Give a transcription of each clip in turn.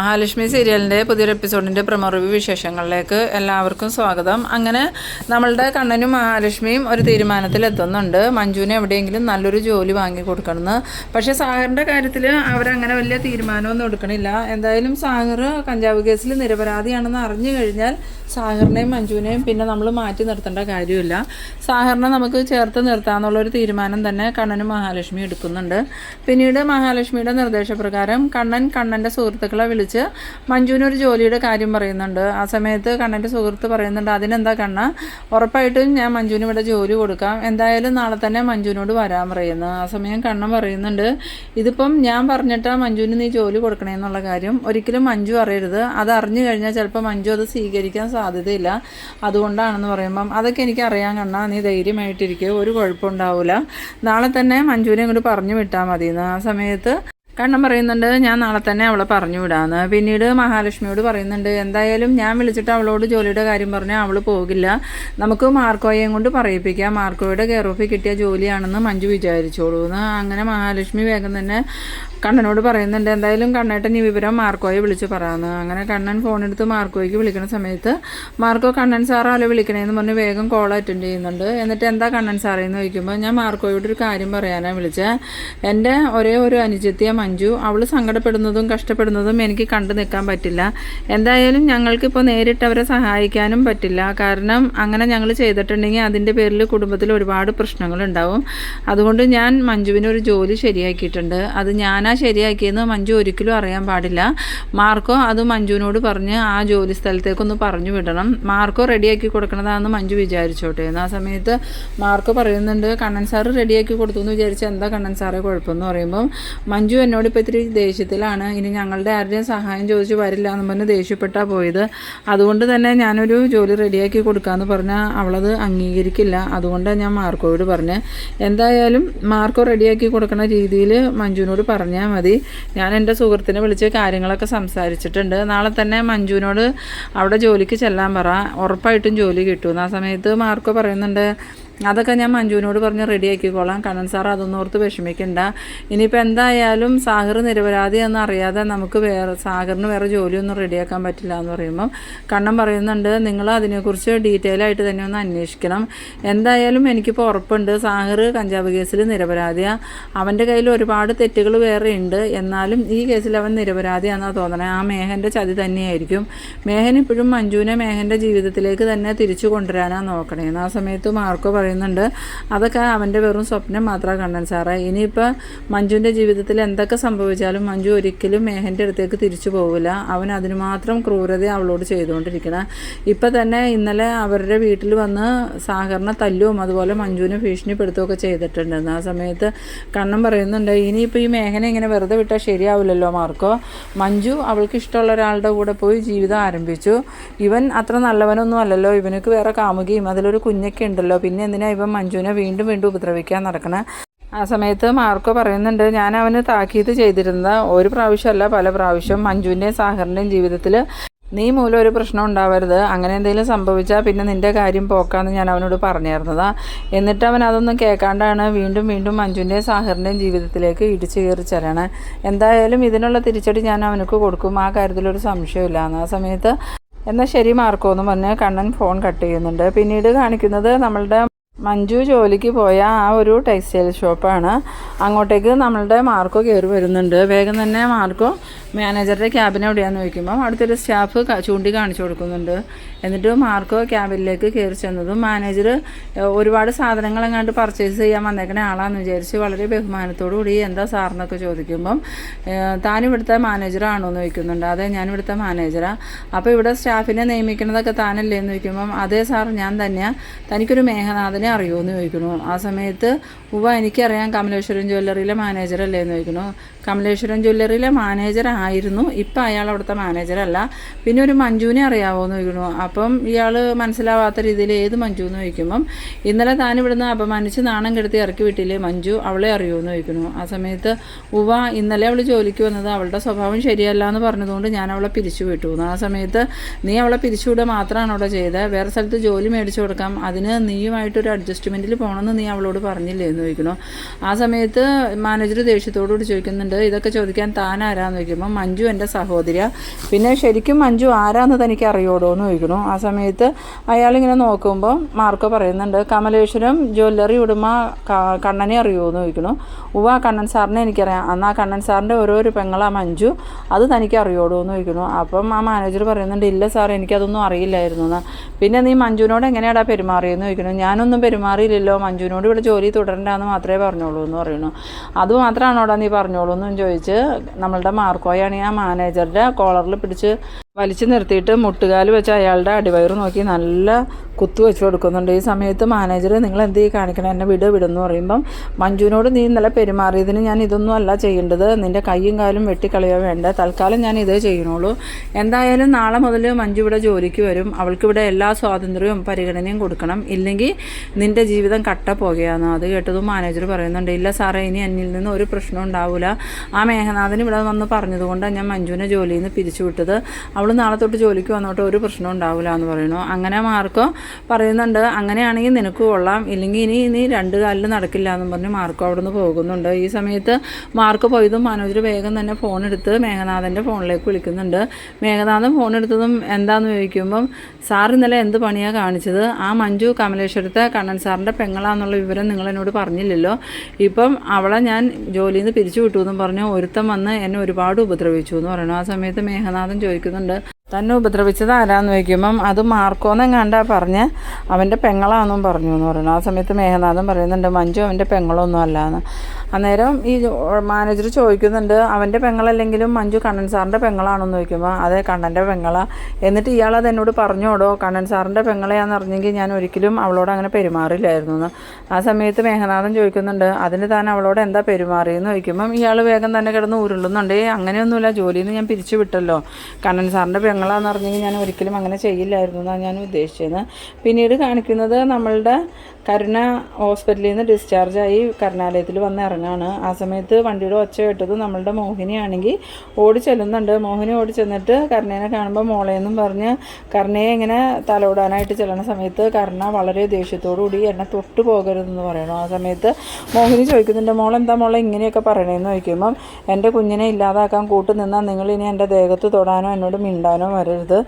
മഹാലക്ഷ്മി സീരിയലിന്റെ പുതിയൊരു എപ്പിസോഡിന്റെ പ്രമോ വിശേഷങ്ങളിലേക്ക് എല്ലാവർക്കും സ്വാഗതം. അങ്ങനെ നമ്മളുടെ കണ്ണനും മഹാലക്ഷ്മിയും ഒരു തീരുമാനത്തിലെത്തുന്നുണ്ട് മഞ്ജുവിനെ എവിടെയെങ്കിലും നല്ലൊരു ജോലി വാങ്ങി കൊടുക്കണമെന്ന്. പക്ഷേ സാഗറിന്റെ കാര്യത്തിൽ അവരങ്ങനെ വലിയ തീരുമാനമൊന്നും എടുക്കണില്ല. എന്തായാലും സാഗർ കഞ്ചാവ് കേസിൽ നിരപരാധിയാണെന്ന് അറിഞ്ഞു കഴിഞ്ഞാൽ സാഗറിനെയും മഞ്ജുവിനെയും പിന്നെ നമ്മൾ മാറ്റി നിർത്തേണ്ട കാര്യമില്ല. സാഗറിനെ നമുക്ക് ചേർത്ത് നിർത്താമെന്നുള്ളൊരു തീരുമാനം തന്നെ കണ്ണനും മഹാലക്ഷ്മി എടുക്കുന്നുണ്ട്. പിന്നീട് മഹാലക്ഷ്മിയുടെ നിർദ്ദേശപ്രകാരം കണ്ണൻ കണ്ണന്റെ സുഹൃത്തുക്കളെ വിളിച്ച് മഞ്ജുവിന് ഒരു ജോലിയുടെ കാര്യം പറയുന്നുണ്ട്. ആ സമയത്ത് കണ്ണന്റെ സുഹൃത്ത് പറയുന്നുണ്ട് അതിനെന്താ കണ്ണ? ഉറപ്പായിട്ടും ഞാൻ മഞ്ജുവിന് ഇവിടെ ജോലി കൊടുക്കാം. എന്തായാലും നാളെ തന്നെ മഞ്ജുവിനോട് വരാൻ പറയുന്നു. ആ സമയം കണ്ണൻ പറയുന്നുണ്ട് ഇതിപ്പം ഞാൻ പറഞ്ഞിട്ടാ മഞ്ജുവിന് നീ ജോലി കൊടുക്കണേ എന്നുള്ള കാര്യം. ഒരിക്കലും മഞ്ജു അറിയരുത്. അത് അറിഞ്ഞു കഴിഞ്ഞാൽ ചിലപ്പോൾ മഞ്ജു അത് സ്വീകരിക്കാൻ സാധ്യതയില്ല. അതുകൊണ്ടാണെന്ന് പറയുമ്പം അതൊക്കെ എനിക്ക് അറിയാൻ കണ്ണ. നീ ധൈര്യമായിട്ടിരിക്കുക ഒരു കുഴപ്പമുണ്ടാവില്ല നാളെ തന്നെ മഞ്ജുവിനെ ഇങ്ങോട്ട് പറഞ്ഞു വിട്ടാൽ മതിയെന്ന്. ആ സമയത്ത് കണ്ണൻ പറയുന്നുണ്ട് ഞാൻ നാളെ തന്നെ അവളെ പറഞ്ഞു വിടാന്ന് പിന്നീട് മഹാലക്ഷ്മിയോട് പറയുന്നുണ്ട് എന്തായാലും ഞാൻ വിളിച്ചിട്ട് അവളോട് ജോലിയുടെ കാര്യം പറഞ്ഞാൽ അവൾ പോകില്ല. നമുക്ക് മാർക്കോയെയും കൊണ്ട് പറയിപ്പിക്കാം. മാർക്കോയുടെ കെയർ ഓഫിൽ കിട്ടിയ ജോലിയാണെന്ന് മഞ്ജു വിചാരിച്ചോളൂ എന്ന് അങ്ങനെ മഹാലക്ഷ്മി വേഗം തന്നെ കണ്ണനോട് പറയുന്നുണ്ട് എന്തായാലും കണ്ണേട്ടൻ ഈ വിവരം മാർക്കോയെ വിളിച്ച് പറയാമെന്ന് അങ്ങനെ കണ്ണൻ ഫോണെടുത്ത് മാർക്കോയ്ക്ക് വിളിക്കുന്ന സമയത്ത് മാർക്കോ കണ്ണൻ സാറാലോ വിളിക്കണേന്ന് പറഞ്ഞ് വേഗം കോൾ അറ്റൻഡ് ചെയ്യുന്നുണ്ട്. എന്നിട്ട് എന്താ കണ്ണൻ സാറേ എന്ന് ചോദിക്കുമ്പോൾ ഞാൻ മാർക്കോയോട് ഒരു കാര്യം പറയാനാണ് വിളിച്ചത് എന്റെ ഒരേ ഒരു അനുജത്തിയ മഞ്ജു അവൾ സങ്കടപ്പെടുന്നതും കഷ്ടപ്പെടുന്നതും എനിക്ക് കണ്ടു നിൽക്കാൻ പറ്റില്ല. എന്തായാലും ഞങ്ങൾക്കിപ്പോൾ നേരിട്ട് അവരെ സഹായിക്കാനും പറ്റില്ല. കാരണം അങ്ങനെ ഞങ്ങൾ ചെയ്തിട്ടുണ്ടെങ്കിൽ അതിന്റെ പേരിൽ കുടുംബത്തിൽ ഒരുപാട് പ്രശ്നങ്ങളുണ്ടാവും അതുകൊണ്ട് ഞാൻ മഞ്ജുവിന് ഒരു ജോലി ശരിയാക്കിയിട്ടുണ്ട്. അത് ഞാനാ ശരിയാക്കിയെന്ന് മഞ്ജു ഒരിക്കലും അറിയാൻ പാടില്ല. മാർക്കോ അത് മഞ്ജുവിനോട് പറഞ്ഞ് ആ ജോലി സ്ഥലത്തേക്കൊന്ന് പറഞ്ഞു വിടണം. മാർക്കോ റെഡിയാക്കി കൊടുക്കണതാണെന്ന് മഞ്ജു വിചാരിച്ചോട്ടെ. ആ സമയത്ത് മാർക്കോ പറയുന്നുണ്ട് കണ്ണൻ സാറ് റെഡിയാക്കി കൊടുത്തു എന്ന് വിചാരിച്ച് എന്താ കണ്ണൻ സാറേ കുഴപ്പമെന്ന് പറയുമ്പം മഞ്ജു എന്നോട് ഇപ്പോൾ ഇത്തിരി ദേഷ്യത്തിലാണ്. ഇനി ഞങ്ങളുടെ ആരുടെയും സഹായം ചോദിച്ച് വരില്ല എന്ന് പറഞ്ഞ് ദേഷ്യപ്പെട്ടാ പോയത്. അതുകൊണ്ട് തന്നെ ഞാനൊരു ജോലി റെഡിയാക്കി കൊടുക്കാമെന്ന് പറഞ്ഞാൽ അവളത് അംഗീകരിക്കില്ല. അതുകൊണ്ടാണ് ഞാൻ മാർക്കോയോട് പറഞ്ഞത് എന്തായാലും മാർക്കോ റെഡിയാക്കി കൊടുക്കുന്ന രീതിയിൽ മഞ്ജുവിനോട് പറഞ്ഞാൽ മതി. ഞാൻ എന്റെ സുഹൃത്തിനെ വിളിച്ച് കാര്യങ്ങളൊക്കെ സംസാരിച്ചിട്ടുണ്ട്. നാളെ തന്നെ മഞ്ജുവിനോട് അവിടെ ജോലിക്ക് ചെല്ലാൻ പറ. ഉറപ്പായിട്ടും ജോലി കിട്ടും. ആ സമയത്ത് മാർക്കോ പറയുന്നുണ്ട് അതൊക്കെ ഞാൻ മഞ്ജുവിനോട് പറഞ്ഞ് റെഡിയാക്കിക്കോളാം. കണ്ണൻ സാർ അതൊന്നും ഓർത്ത് വിഷമിക്കണ്ട. ഇനിയിപ്പോൾ എന്തായാലും സാഗർ നിരപരാധി എന്ന് അറിയാതെ നമുക്ക് വേറെ സാഗറിന് വേറെ ജോലിയൊന്നും റെഡിയാക്കാൻ പറ്റില്ല എന്ന് പറയുമ്പം കണ്ണൻ പറയുന്നുണ്ട് നിങ്ങൾ അതിനെക്കുറിച്ച് ഡീറ്റെയിൽ ആയിട്ട് തന്നെ ഒന്ന് അന്വേഷിക്കണം. എന്തായാലും എനിക്കിപ്പോൾ ഉറപ്പുണ്ട്. സാഗർ കഞ്ചാവ് കേസിൽ നിരപരാധിയാണ് അവന്റെ കയ്യിൽ ഒരുപാട് തെറ്റുകൾ വേറെ ഉണ്ട്. എന്നാലും ഈ കേസിൽ അവൻ നിരപരാധിയാണെന്നാണ് തോന്നണത് ആ മേഹന്റെ ചതി തന്നെയായിരിക്കും. മേഹൻ ഇപ്പോഴും മഞ്ജുവിനെ മേഹന്റെ ജീവിതത്തിലേക്ക് തന്നെ തിരിച്ചു കൊണ്ടുവരാനാണ് നോക്കണേ. ആ സമയത്ത് മാർക്കോ പറയും പറയുന്നുണ്ട്. അതൊക്കെ അവന്റെ വെറും സ്വപ്നം മാത്രമാണ് കണ്ണൻ സാറേ. ഇനിയിപ്പോൾ മഞ്ജുവിന്റെ ജീവിതത്തിൽ എന്തൊക്കെ സംഭവിച്ചാലും മഞ്ജു ഒരിക്കലും മേഹന്റെ അടുത്തേക്ക് തിരിച്ചു പോകില്ല അവൻ അതിന് മാത്രം ക്രൂരത അവളോട് ചെയ്തുകൊണ്ടിരിക്കണം. ഇപ്പം തന്നെ ഇന്നലെ അവരുടെ വീട്ടിൽ വന്ന് സാഗറിനെ തല്ലുവും അതുപോലെ മഞ്ജുവിനെ ഭീഷണിപ്പെടുത്തുകയൊക്കെ ചെയ്തിട്ടുണ്ടെന്ന് ആ സമയത്ത് കണ്ണൻ പറയുന്നുണ്ട് ഇനിയിപ്പോൾ ഈ മേഘനെ ഇങ്ങനെ വെറുതെ വിട്ടാൽ ശരിയാവില്ലല്ലോ മാർക്കോ. മഞ്ജു അവൾക്ക് ഇഷ്ടമുള്ള ഒരാളുടെ കൂടെ പോയി ജീവിതം ആരംഭിച്ചു. ഇവൻ അത്ര നല്ലവനൊന്നും അല്ലല്ലോ. ഇവനക്ക് വേറെ കാമുകയും അതിലൊരു കുഞ്ഞൊക്കെ ഉണ്ടല്ലോ. പിന്നെ എന്തിനാ ഇവൻ മഞ്ജുവിനെ വീണ്ടും വീണ്ടും ഉപദ്രവിക്കാൻ നടക്കണേ. ആ സമയത്ത് മാർക്കോ പറയുന്നുണ്ട് ഞാൻ അവന് താക്കീത് ചെയ്തിരുന്ന ഒരു പ്രാവശ്യമല്ല പല പ്രാവശ്യം മഞ്ജുവിന്റെയും സാഹറിന്റെയും ജീവിതത്തിൽ നീ മൂലം ഒരു പ്രശ്നം ഉണ്ടാവരുത്. അങ്ങനെ എന്തെങ്കിലും സംഭവിച്ചാൽ പിന്നെ നിന്റെ കാര്യം പോക്കാന്ന് ഞാൻ അവനോട് പറഞ്ഞിരുന്നതാ. എന്നിട്ട് അവൻ അതൊന്നും കേൾക്കാണ്ടാണ് വീണ്ടും വീണ്ടും മഞ്ജുവിന്റെയും സാഹറിന്റെയും ജീവിതത്തിലേക്ക് ഇടിച്ചു കയറി ചെല്ലണേ. എന്തായാലും ഇതിനുള്ള തിരിച്ചടി ഞാൻ അവനക്ക് കൊടുക്കും. ആ കാര്യത്തിലൊരു സംശയമില്ല ആ സമയത്ത് എന്നാൽ ശരി മാർക്കോ എന്ന് പറഞ്ഞ് കണ്ണൻ ഫോൺ കട്ട് ചെയ്യുന്നുണ്ട്. പിന്നീട് കാണിക്കുന്നത് നമ്മളുടെ മഞ്ജു ജോലിക്ക് പോയ ആ ഒരു ടെക്സ്റ്റൈൽ ഷോപ്പാണ് അങ്ങോട്ടേക്ക് നമ്മളുടെ മാർക്കോ കയറി വരുന്നുണ്ട്. വേഗം തന്നെ മാർക്കോ മാനേജറുടെ ക്യാബിൻ എവിടെയാണെന്ന് ചോദിക്കുമ്പോൾ അടുത്തൊരു സ്റ്റാഫ് ചൂണ്ടി കാണിച്ചു കൊടുക്കുന്നുണ്ട്. എന്നിട്ട് മാർക്കോ ക്യാബിനിലേക്ക് കയറി ചെന്നതും മാനേജർ ഒരുപാട് സാധനങ്ങൾ എങ്ങാണ്ട് പർച്ചേസ് ചെയ്യാൻ വന്നേക്കണ ആളാന്ന് വിചാരിച്ച് വളരെ ബഹുമാനത്തോടു കൂടി എന്താ സാറിനൊക്കെ ചോദിക്കുമ്പം താൻ ഇവിടുത്തെ മാനേജറാണോ എന്ന് ചോദിക്കുന്നുണ്ട്. അതെ ഞാൻ ഇവിടുത്തെ മാനേജറാണ് അപ്പോൾ ഇവിടെ സ്റ്റാഫിനെ നിയമിക്കുന്നതൊക്കെ താനല്ലേ എന്ന് ചോദിക്കുമ്പം അതേ സാർ ഞാൻ തന്നെയാണ് തനിക്കൊരു മേഘനാഥനെ അറിയുമോ? എന്ന് ചോദിക്കുന്നു. ആ സമയത്ത് ഉവ എനിക്കറിയാം. കമലേശ്വരം ജ്വല്ലറിയിലെ മാനേജറല്ലേ എന്ന് ചോദിക്കുന്നു. കമലേശ്വരം ജ്വല്ലറിയിലെ മാനേജർ ആയിരുന്നു. ഇപ്പം അയാൾ അവിടുത്തെ മാനേജറല്ല പിന്നെ ഒരു മഞ്ജുവിനെ അറിയാവോ എന്ന് ചോദിക്കുന്നു. അപ്പം ഇയാൾ മനസ്സിലാവാത്ത രീതിയിൽ ഏത് മഞ്ജു എന്ന് ചോദിക്കുമ്പം ഇന്നലെ താൻ ഇവിടുന്ന് അപമാനിച്ച് നാണം കെടുത്തി ഇറക്കി വിട്ടില്ലേ മഞ്ജു? അവളെ അറിയുമോ എന്ന് ചോദിക്കുന്നു. ആ സമയത്ത് ഉവ ഇന്നലെ അവൾ ജോലിക്ക് വന്നത് അവളുടെ സ്വഭാവം ശരിയല്ല എന്ന് പറഞ്ഞതുകൊണ്ട് ഞാൻ അവളെ പിരിച്ചു വിട്ടു. ആ സമയത്ത് നീ അവളെ പിരിച്ചുവിടുക മാത്രമാണ് അവിടെ ചെയ്തത് വേറെ സ്ഥലത്ത് ജോലി മേടിച്ചു കൊടുക്കാം. അതിന് നീയുമായിട്ടൊരു അഡ്ജസ്റ്റ്മെന്റിൽ പോകണമെന്ന് നീ അവളോട് പറഞ്ഞില്ലേ? എന്ന് ചോദിക്കുന്നു. ആ സമയത്ത് മാനേജർ ദേഷ്യത്തോടുകൂടി ചോദിക്കുന്നുണ്ട് ചോദിക്കുന്നുണ്ട് ഇതൊക്കെ ചോദിക്കാൻ താൻ ആരാന്ന് ചോദിക്കുമ്പോൾ മഞ്ജു എന്റെ സഹോദരിയ. പിന്നെ ശരിക്കും മഞ്ജു ആരാന്ന് തനിക്ക് അറിയോടോ എന്ന് ചോദിക്കണു ആ സമയത്ത് അയാളിങ്ങനെ നോക്കുമ്പോൾ മാർക്കോ പറയുന്നുണ്ട് കമലേശ്വരം ജ്വല്ലറി ഉടമ കണ്ണനെ അറിയുമോ എന്ന് ചോദിക്കണു ഉവ്വ കണ്ണൻ സാറിനെ എനിക്കറിയാം. അന്ന് ആ കണ്ണൻ സാറിന്റെ ഓരോരു പെങ്ങളാ മഞ്ജു. അത് തനിക്ക് അറിയോടോ എന്ന് ചോദിക്കണു അപ്പം ആ മാനേജർ പറയുന്നുണ്ട് ഇല്ല സാർ എനിക്കതൊന്നും അറിയില്ലായിരുന്നു എന്ന് പിന്നെ നീ മഞ്ജുവിനോട് എങ്ങനെയാടാ പെരുമാറിയെന്ന് ചോദിക്കണം ഞാനൊന്നും പെരുമാറിയില്ലല്ലോ. മഞ്ജുവിനോട് ഇവിടെ ജോലി തുടരണ്ടെന്ന് മാത്രമേ പറഞ്ഞോളൂ എന്ന് പറയുന്നു. അത് മാത്രമാണോടാ നീ പറഞ്ഞോളൂ എന്നും ചോദിച്ച് നമ്മളുടെ മാർക്കോയാണ് ആ മാനേജറുടെ കോളറിൽ പിടിച്ച് വലിച്ചു നിർത്തിയിട്ട് മുട്ടുകാൽ വെച്ച് അയാളുടെ അടിവയറ് നോക്കി നല്ല കുത്തു വെച്ച് കൊടുക്കുന്നുണ്ട്. ഈ സമയത്ത് മാനേജർ നിങ്ങൾ എന്ത് കാണിക്കണം എന്നെ വിട് വിടെന്ന് പറയുമ്പം മഞ്ജുവിനോട് നീ ഇന്നലെ പെരുമാറിയതിന് ഞാൻ ഇതൊന്നും അല്ല ചെയ്യേണ്ടത്. നിന്റെ കൈയും കാലും വെട്ടിക്കളയോ വേണ്ട. തൽക്കാലം ഞാൻ ഇതേ ചെയ്യണുള്ളൂ എന്തായാലും നാളെ മുതൽ മഞ്ജു ഇവിടെ ജോലിക്ക് വരും. അവൾക്ക് ഇവിടെ എല്ലാ സ്വാതന്ത്ര്യവും പരിഗണനയും കൊടുക്കണം. ഇല്ലെങ്കിൽ നിന്റെ ജീവിതം കട്ട പോകുകയാണ് അത് കേട്ടതും മാനേജർ പറയുന്നുണ്ട്. ഇല്ല സാറേ ഇനി എന്നിൽ നിന്ന് ഒരു പ്രശ്നം ഉണ്ടാവില്ല ആ മേഘനാഥൻ ഇവിടെ വന്ന് പറഞ്ഞതുകൊണ്ടാണ് ഞാൻ മഞ്ജുവിനെ ജോലിയിൽ നിന്ന് പിരിച്ചുവിട്ടത്. അവൾ നാളെ തൊട്ട് ജോലിക്ക് വന്നോട്ട് ഒരു പ്രശ്നം ഉണ്ടാവില്ല എന്ന് പറയുന്നു. അങ്ങനെ മാർക്കോ പറയുന്നുണ്ട് അങ്ങനെയാണെങ്കിൽ നിനക്ക് കൊള്ളാം. ഇല്ലെങ്കിൽ ഇനി ഇനി രണ്ട് കാലിൽ നടക്കില്ല എന്ന് പറഞ്ഞ് മാർക്കോ അവിടെ നിന്ന് പോകുന്നുണ്ട്. ഈ സമയത്ത് മാർക്ക് പോയതും മനോജർ വേഗം തന്നെ ഫോൺ എടുത്ത് മേഘനാഥന്റെ ഫോണിലേക്ക് വിളിക്കുന്നുണ്ട്. മേഘനാഥൻ ഫോൺ എടുത്തതും എന്താന്ന് ചോദിക്കുമ്പം സാർ ഇന്നലെ എന്ത് പണിയാണ് കാണിച്ചത്? ആ മഞ്ജു കമലേശ്വരത്തെ കണ്ണൻ സാറിന്റെ പെങ്ങളാന്നുള്ള വിവരം നിങ്ങൾ എന്നോട് പറഞ്ഞില്ലല്ലോ. ഇപ്പം അവളെ ഞാൻ ജോലിയിൽ നിന്ന് പിരിച്ചു വിട്ടു എന്നും പറഞ്ഞു ഒരുത്തം വന്ന് എന്നെ ഒരുപാട് ഉപദ്രവിച്ചു എന്ന് പറയുന്നു. ആ സമയത്ത് മേഘനാഥൻ ചോദിക്കുന്നുണ്ട് തന്നെ ഉപദ്രവിച്ചത് ആരാന്ന് ചോദിക്കുമ്പം അത് മാർക്കോന്നെങ്ങാണ്ടാ പറഞ്ഞ് അവന്റെ പെങ്ങളാണെന്നും പറഞ്ഞു എന്ന് പറയുന്നു. ആ സമയത്ത് മേഘനാഥൻ പറയുന്നുണ്ട് മഞ്ജു അവന്റെ പെങ്ങളൊന്നും അല്ലാന്ന്. അന്നേരം ഈ മാനേജർ ചോദിക്കുന്നുണ്ട് അവന്റെ പെങ്ങളല്ലെങ്കിലും മഞ്ജു കണ്ണൻ സാറിന്റെ പെങ്ങളാണെന്ന് ചോദിക്കുമ്പോൾ അതെ കണ്ണന്റെ പെങ്ങളാ. എന്നിട്ട് ഇയാൾ ഇയാളത് എന്നോട് പറഞ്ഞോടോ കണ്ണൻ സാറിന്റെ പെങ്ങളെയാന്ന് അറിഞ്ഞെങ്കിൽ ഞാൻ ഒരിക്കലും അവളോട് അങ്ങനെ പെരുമാറില്ലായിരുന്നു എന്ന് ആ സമയത്ത് മേഘനാഥൻ ചോദിക്കുന്നുണ്ട് അതിന് താൻ അവളോട് എന്താ പെരുമാറിയെന്ന്? ചോദിക്കുമ്പം ഇയാൾ വേഗം തന്നെ കിടന്ന് ഉരുളുന്നുണ്ട് "ഏയ് അങ്ങനെയൊന്നുമില്ല ജോലിയിൽ നിന്ന് ഞാൻ പിരിച്ചു വിട്ടല്ലോ കണ്ണൻ സാറിന്റെ പെങ്ങളാന്ന് അറിഞ്ഞെങ്കിൽ ഞാൻ ഒരിക്കലും അങ്ങനെ ചെയ്യില്ലായിരുന്നു എന്നാണ് ഞാൻ ഉദ്ദേശിച്ചത്. പിന്നീട് കാണിക്കുന്നത് നമ്മളുടെ കരുണ ഹോസ്പിറ്റലിൽ നിന്ന് ഡിസ്ചാർജായി കരുണാലയത്തിൽ വന്ന് ഇറങ്ങാണ്. ആ സമയത്ത് വണ്ടിയുടെ ഒച്ച കേട്ടത് നമ്മളുടെ മോഹിനിയാണെങ്കിൽ ഓടി ചെല്ലുന്നുണ്ട്. മോഹിനി ഓടി ചെന്നിട്ട് കരുണേനെ കാണുമ്പോൾ മോളേന്നും പറഞ്ഞ് കരുണയെ ഇങ്ങനെ തലോടാനായിട്ട് ചെല്ലുന്ന സമയത്ത് കരുണ വളരെ ദേഷ്യത്തോടു കൂടി എന്നെ തൊട്ടു പോകരുതെന്ന് പറയണു ആ സമയത്ത് മോഹിനി ചോദിക്കുന്നുണ്ട് മോൾ എന്താ മോളെ ഇങ്ങനെയൊക്കെ പറയണേന്ന്? ചോദിക്കുമ്പം എന്റെ കുഞ്ഞിനെ ഇല്ലാതാക്കാൻ കൂട്ടു നിന്നാൽ നിങ്ങൾ ഇനി എന്റെ ദേഹത്ത് തൊടാനോ എന്നോട് മിണ്ടാനോ വരരുത്.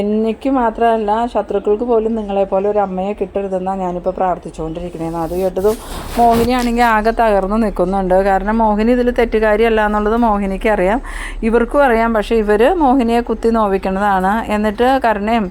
എനിക്ക് മാത്രമല്ല ശത്രുക്കൾക്ക് പോലും നിങ്ങളെപ്പോലെ ഒരു അമ്മയെ കിട്ടരുതെന്നാണ് ഞാനിപ്പോൾ പ്രാർത്ഥിച്ചുകൊണ്ടിരിക്കുന്നത് അത് കേട്ടതും മോഹിനിയാണെങ്കിൽ ആകെ തകർന്ന് നിൽക്കുന്നുണ്ട്. കാരണം മോഹിനി ഇതിൽ തെറ്റുകാരിയല്ല എന്നുള്ളത് മോഹിനിക്ക് അറിയാം. ഇവർക്കും അറിയാം. പക്ഷേ ഇവർ മോഹിനിയെ കുത്തി നോവിക്കുന്നതാണ്. എന്നിട്ട് കരുണയും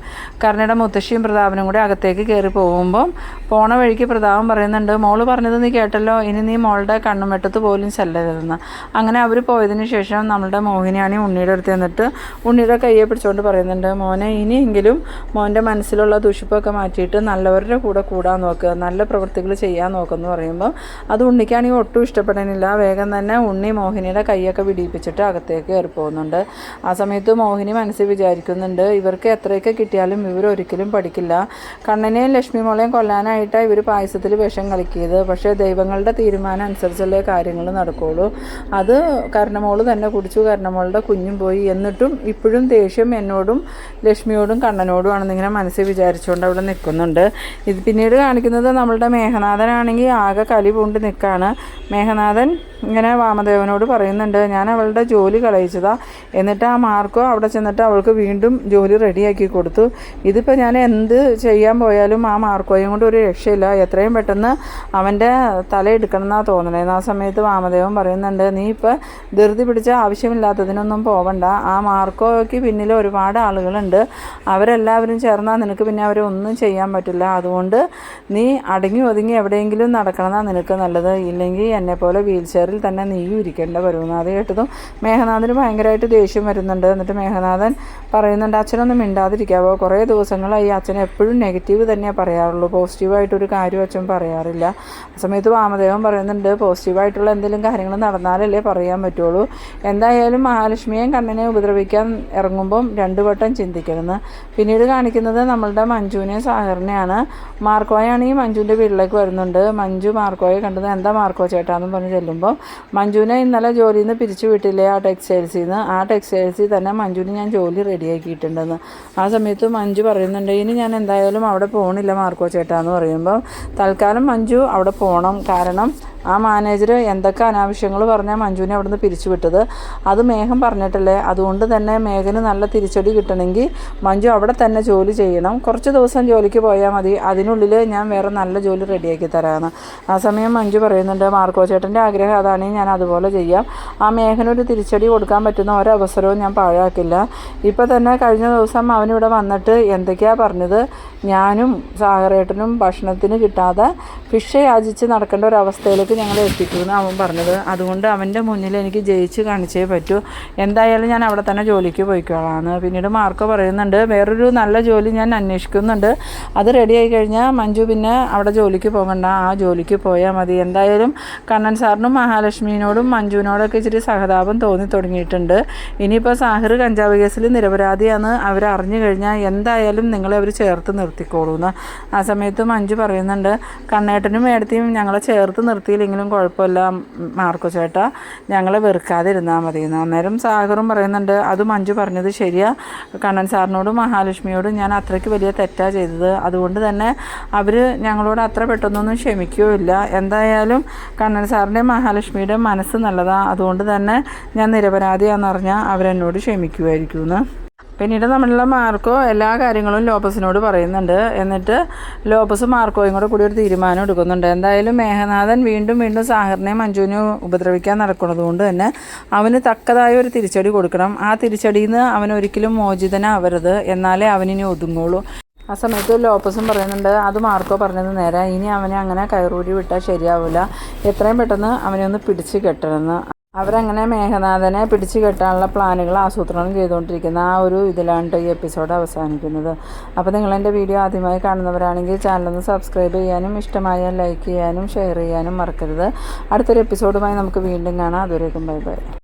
കരുണയുടെ മുത്തശ്ശിയും പ്രതാപനും കൂടി അകത്തേക്ക് കയറി പോകുമ്പം പോണ വഴിക്ക് പ്രതാപൻ പറയുന്നുണ്ട് മോൾ പറഞ്ഞത് നീ കേട്ടല്ലോ? ഇനി നീ മോളുടെ കണ്ണുമെട്ടത്ത് പോലും ചെല്ലരുതെന്ന്. അങ്ങനെ അവർ പോയതിന് ശേഷം നമ്മളുടെ മോഹിനിയാണി ഉണ്ണിയുടെ അടുത്ത് എന്നിട്ട് ഉണ്ണിയുടെ കയ്യെ പറയുന്നുണ്ട് മോനെ ഇനിയെങ്കിലും മോന്റെ മനസ്സിലുള്ള ദുഷിപ്പൊക്കെ മാറ്റിയിട്ട് നല്ലവരുടെ കൂടെ കൂടാൻ നോക്കുക നല്ല പ്രവൃത്തികൾ ചെയ്യാൻ നോക്കുമെന്ന് പറയുമ്പോൾ അത് ഉണ്ണിക്കാണെങ്കിൽ ഒട്ടും ഇഷ്ടപ്പെടാനില്ല. വേഗം തന്നെ ഉണ്ണി മോഹിനിയുടെ കൈയൊക്കെ പിടിപ്പിച്ചിട്ട് അകത്തേക്ക് കയറി പോകുന്നുണ്ട്. ആ സമയത്ത് മോഹിനി മനസ്സിൽ വിചാരിക്കുന്നുണ്ട് ഇവർക്ക് എത്രയൊക്കെ കിട്ടിയാലും ഇവർ ഒരിക്കലും പഠിക്കില്ല. കണ്ണനെയും ലക്ഷ്മി മോളെയും കൊല്ലാനായിട്ടാണ് ഇവർ പായസത്തിൽ വിഷം കളിക്കിയത് പക്ഷേ ദൈവങ്ങളുടെ തീരുമാനം അനുസരിച്ചല്ലേ കാര്യങ്ങൾ നടക്കുകയുള്ളൂ അത് കർണമോൾ തന്നെ കുടിച്ചു കർണമോളുടെ കുഞ്ഞും പോയി. എന്നിട്ടും ഇപ്പോഴും ദേഷ്യം എന്നോടും ലക്ഷ്മിയോടും കണ്ണനോടും ഇങ്ങനെ മനസ്സിൽ വിചാരിച്ചുകൊണ്ട് അവിടെ നിൽക്കുന്നുണ്ട്. ഇത് പിന്നീട് കാണിക്കുന്നത് നമ്മളുടെ മേഘനാഥനാണെങ്കിൽ ആകെ കലി പൂണ്ട് നിൽക്കുകയാണ് മേഘനാഥൻ ഇങ്ങനെ വാമദേവനോട് പറയുന്നുണ്ട് ഞാൻ അവളുടെ ജോലി കളയിച്ചതാ. എന്നിട്ട് ആ മാർക്കോ അവിടെ ചെന്നിട്ട് അവൾക്ക് വീണ്ടും ജോലി റെഡിയാക്കി കൊടുത്തു. ഇതിപ്പോൾ ഞാൻ എന്ത് ചെയ്യാൻ പോയാലും ആ മാർക്കോയും കൊണ്ട് ഒരു രക്ഷയില്ല. എത്രയും പെട്ടെന്ന് അവന്റെ തല എടുക്കണം എന്നാണ് തോന്നണേന്ന് ആ സമയത്ത് വാമദേവൻ പറയുന്നുണ്ട് നീ ഇപ്പോൾ ധൃതി പിടിച്ച ആവശ്യമില്ലാത്തതിനൊന്നും പോവണ്ട. ആ മാർക്കോയ്ക്ക് പിന്നിൽ ഒരുപാട് ആളുകളുണ്ട്. അവരെല്ലാവരും ചേർന്നാൽ നിനക്ക് പിന്നെ അവരെ ഒന്നും ചെയ്യാൻ പറ്റില്ല. അതുകൊണ്ട് നീ അടങ്ങി ഒതുങ്ങി എവിടെയെങ്കിലും നടക്കണമെന്നാണ് നിനക്ക് നല്ലത്. ഇല്ലെങ്കിൽ എന്നെപ്പോലെ വീൽ ചെയറിൽ തന്നെ നീയും ഇരിക്കേണ്ട. വരുമെന്ന് അത് കേട്ടതും മേഘനാഥന് ഭയങ്കരമായിട്ട് ദേഷ്യം വരുന്നുണ്ട്. എന്നിട്ട് മേഘനാഥൻ പറയുന്നുണ്ട് അച്ഛനൊന്നും മിണ്ടാതിരിക്കാവോ? കുറേ ദിവസങ്ങളായി അച്ഛൻ എപ്പോഴും നെഗറ്റീവ് തന്നെയാണ് പറയാറുള്ളൂ. പോസിറ്റീവായിട്ടൊരു കാര്യം അച്ഛൻ പറയാറില്ല. ആ സമയത്ത് വാമദേവൻ പറയുന്നുണ്ട് പോസിറ്റീവായിട്ടുള്ള എന്തെങ്കിലും കാര്യങ്ങൾ നടന്നാലല്ലേ പറയാൻ പറ്റുള്ളൂ. എന്തായാലും മഹാലക്ഷ്മിയെയും കണ്ണനെ ഉപദ്രവിക്കാൻ ഇറങ്ങുമ്പം രണ്ടു വട്ടം ചിന്തിക്കരുത് പിന്നീട് കാണിക്കുന്നത് നമ്മളുടെ മഞ്ജുവിനെയും സാഹറിനെയാണ് മാർക്കോയാണ് ഈ മഞ്ജുവിന്റെ വീട്ടിലേക്ക് വരുന്നുണ്ട്. മഞ്ജു മാർക്കോയെ കണ്ടത് എന്താ മാർക്കോ ചേട്ടാന്ന് പറഞ്ഞ് ചെല്ലുമ്പോൾ മഞ്ജുവിനെ ഇന്നലെ ജോലിയിൽ നിന്ന് പിരിച്ചു വിട്ടില്ലേ ആ ടെക്സ്റ്റൈൽസിൽ നിന്ന് ആ ടെക്സ്റ്റൈൽസിൽ തന്നെ മഞ്ജുവിന് ഞാൻ ജോലി റെഡിയാക്കിയിട്ടുണ്ടെന്ന്. ആ സമയത്ത് മഞ്ജു പറയുന്നുണ്ട് ഇനി ഞാൻ എന്തായാലും അവിടെ പോകണില്ല മാർക്കോ ചേട്ടാന്ന് പറയുമ്പോൾ തൽക്കാലം മഞ്ജു അവിടെ പോകണം കാരണം ആ മാനേജർ എന്തൊക്കെ അനാവശ്യങ്ങൾ പറഞ്ഞാൽ മഞ്ജുവിനെ അവിടുന്ന് പിരിച്ചു വിട്ടത് അത് മേഘം പറഞ്ഞിട്ടല്ലേ? അതുകൊണ്ട് തന്നെ മേഘന് നല്ല തിരിച്ചടി കിട്ടണമെങ്കിൽ മഞ്ജു അവിടെ തന്നെ ജോലി ചെയ്യണം. കുറച്ച് ദിവസം ജോലിക്ക് പോയാൽ മതി. അതിനുള്ളിൽ ഞാൻ വേറെ നല്ല ജോലി റെഡിയാക്കി തരാമെന്ന് ആ സമയം മഞ്ജു പറയുന്നുണ്ട് മാർക്കോ ചേട്ടന്റെ ആഗ്രഹം അതാണെങ്കിൽ ഞാൻ അതുപോലെ ചെയ്യാം. ആ മേഘനൊരു തിരിച്ചടി കൊടുക്കാൻ പറ്റുന്ന ഒരവസരവും ഞാൻ പാഴാക്കില്ല. ഇപ്പോൾ തന്നെ കഴിഞ്ഞ ദിവസം അവനിവിടെ വന്നിട്ട് എന്തൊക്കെയാണ് പറഞ്ഞത്? ഞാനും സാഗറേട്ടനും ഭക്ഷണത്തിന് കിട്ടാതെ ഫിഷ് യാചിച്ച് നടക്കേണ്ട ഒരു അവസ്ഥയിലേക്ക് ഞങ്ങൾ എന്ന് അവൻ പറഞ്ഞത്. അതുകൊണ്ട് അവന്റെ മുന്നിൽ എനിക്ക് ജയിച്ച് കാണിച്ചേ പറ്റൂ. എന്തായാലും ഞാൻ അവിടെ തന്നെ ജോലിക്ക് പോയിക്കോളാന്ന്. പിന്നീട് മാർക്ക് പറയുന്നുണ്ട് വേറൊരു നല്ല ജോലി ഞാൻ അന്വേഷിക്കുന്നുണ്ട്. അത് റെഡിയായി കഴിഞ്ഞാൽ മഞ്ജു പിന്നെ അവിടെ ജോലിക്ക് പോകണ്ട. ആ ജോലിക്ക് പോയാൽ മതി. എന്തായാലും കണ്ണൻ സാറിനും മഹാലക്ഷ്മിനോടും മഞ്ജുവിനോടൊക്കെ ഇച്ചിരി സഹതാപം തോന്നി തുടങ്ങിയിട്ടുണ്ട്. ഇനിയിപ്പോൾ സാഹിർ കഞ്ചാവ് കേസിൽ നിരപരാധിയാണ് അവർ അറിഞ്ഞു കഴിഞ്ഞാൽ എന്തായാലും നിങ്ങളെ അവർ ചേർത്ത് നിർത്തിക്കോളൂ എന്ന് ആ സമയത്ത് മഞ്ജു പറയുന്നുണ്ട് കണ്ണേട്ടനും മേടത്തിയും ഞങ്ങളെ ചേർത്ത് നിർത്തിയില്ലെങ്കിലും കുഴപ്പമില്ല മാർക്കോ ചേട്ടാ ഞങ്ങളെ വെറുക്കാതിരുന്നാൽ മതി. അന്നേരം സാഗറും പറയുന്നുണ്ട് അത് മഞ്ജു പറഞ്ഞത് ശരിയാ. കണ്ണൻ സാറിനോടും മഹാലക്ഷ്മിയോടും ഞാൻ അത്രയ്ക്ക് വലിയ തെറ്റാ ചെയ്തത്. അതുകൊണ്ട് തന്നെ അവർ ഞങ്ങളോട് അത്ര പെട്ടെന്നൊന്നും ക്ഷമിക്കുകയില്ല. എന്തായാലും കണ്ണൻ സാറിന്റെയും മഹാലക്ഷ്മിയുടെ മനസ്സ് നല്ലതാണ് അതുകൊണ്ട് തന്നെ ഞാൻ നിരപരാധിയാണെന്ന് പറഞ്ഞാൽ അവരെന്നോട് ക്ഷമിക്കുമായിരിക്കും എന്ന് പിന്നീട് നമ്മളുടെ മാർക്കോ എല്ലാ കാര്യങ്ങളും ലോപ്പസിനോട് പറയുന്നുണ്ട്. എന്നിട്ട് ലോപ്പസ് മാർക്കോയും കൂടെ കൂടി ഒരു തീരുമാനം എടുക്കുന്നുണ്ട്. എന്തായാലും മേഘനാഥൻ വീണ്ടും വീണ്ടും സാഹറിനെ മഞ്ജുവിനെ ഉപദ്രവിക്കാൻ നടക്കുന്നത് കൊണ്ട് തന്നെ അവന് തക്കതായ ഒരു തിരിച്ചടി കൊടുക്കണം. ആ തിരിച്ചടിയിൽ നിന്ന് അവൻ ഒരിക്കലും മോചിതനാവരുത് എന്നാലേ അവനിനി ഒതുങ്ങുള്ളൂ. ആ സമയത്ത് ലോപ്പസും പറയുന്നുണ്ട് അത് മാർക്കോ പറഞ്ഞത് നേരെ. ഇനി അവനെ അങ്ങനെ കയറൂരി വിട്ടാൽ ശരിയാവില്ല എത്രയും പെട്ടെന്ന് അവനെ ഒന്ന് പിടിച്ച് കെട്ടണമെന്ന്. അവരങ്ങനെ മേഘനാഥനെ പിടിച്ചു കെട്ടാനുള്ള പ്ലാനുകൾ ആസൂത്രണം ചെയ്തുകൊണ്ടിരിക്കുന്ന ആ ഒരു ഇതിലാണ് ഈ എപ്പിസോഡ് അവസാനിക്കുന്നത്. അപ്പോൾ നിങ്ങൾ എന്റെ വീഡിയോ ആദ്യമായി കാണുന്നവരാണെങ്കിൽ ചാനലൊന്ന് സബ്സ്ക്രൈബ് ചെയ്യാനും ഇഷ്ടമായാൽ ലൈക്ക് ചെയ്യാനും ഷെയർ ചെയ്യാനും മറക്കരുത്. അടുത്തൊരു എപ്പിസോഡുമായി നമുക്ക് വീണ്ടും കാണാം. അതുവരേക്കും ബൈ ബൈ.